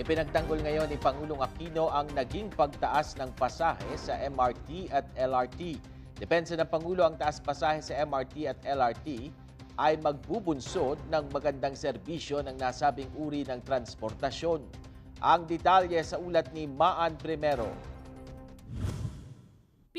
Ipinagtanggol ngayon ni Pangulong Aquino ang naging pagtaas ng pasahe sa MRT at LRT. Depensa ng Pangulo ang taas pasahe sa MRT at LRT ay magbubunsod ng magandang serbisyo ng nasabing uri ng transportasyon. Ang detalye sa ulat ni Maan Primero.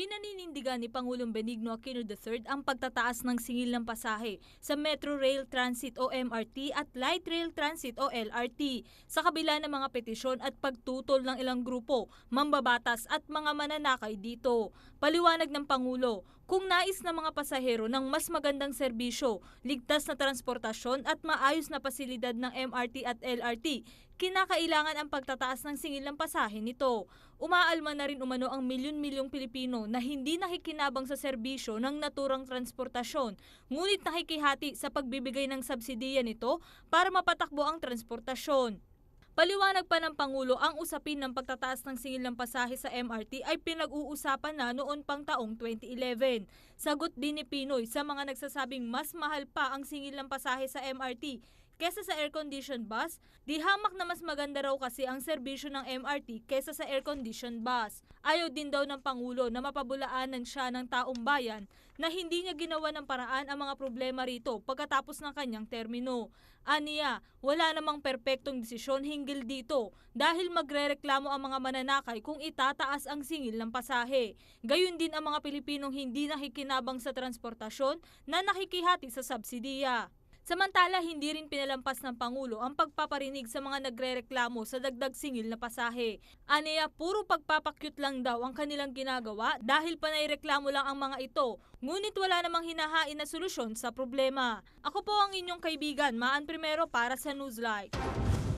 Pinaninindigan ni Pangulong Benigno Aquino III ang pagtataas ng singil ng pasahe sa Metro Rail Transit o MRT at Light Rail Transit o LRT sa kabila ng mga petisyon at pagtutol ng ilang grupo, mambabatas at mga mananakay dito. Paliwanag ng Pangulo, kung nais ng mga pasahero ng mas magandang serbisyo, ligtas na transportasyon at maayos na pasilidad ng MRT at LRT, kinakailangan ang pagtataas ng singil ng pasahe nito. Umaalma na rin umano ang milyon-milyong Pilipino na hindi nakikinabang sa serbisyo ng naturang transportasyon, ngunit nakikihati sa pagbibigay ng subsidiya nito para mapatakbo ang transportasyon. Paliwanag pa ng Pangulo ang usapin ng pagtataas ng singil ng pasahe sa MRT ay pinag-uusapan na noon pang taong 2011. Sagot din ni Pinoy sa mga nagsasabing mas mahal pa ang singil ng pasahe sa MRT kesa sa air-conditioned bus, di hamak na mas maganda raw kasi ang serbisyo ng MRT kesa sa air-conditioned bus. Ayaw din daw ng Pangulo na mapabulaanan siya ng taong bayan na hindi niya ginawa ng paraan ang mga problema rito pagkatapos ng kanyang termino. Aniya, wala namang perpektong desisyon hinggil dito dahil magrereklamo ang mga mananakay kung itataas ang singil ng pasahe. Gayun din ang mga Pilipinong hindi nakikinabang sa transportasyon na nakikihati sa subsidiya. Samantala, hindi rin pinalampas ng Pangulo ang pagpaparinig sa mga nagrereklamo sa dagdag singil na pasahe. Aniya, puro pagpapakyut lang daw ang kanilang ginagawa dahil panay reklamo lang ang mga ito, ngunit wala namang hinahain na solusyon sa problema. Ako po ang inyong kaibigan, Maan Primero para sa Newslight.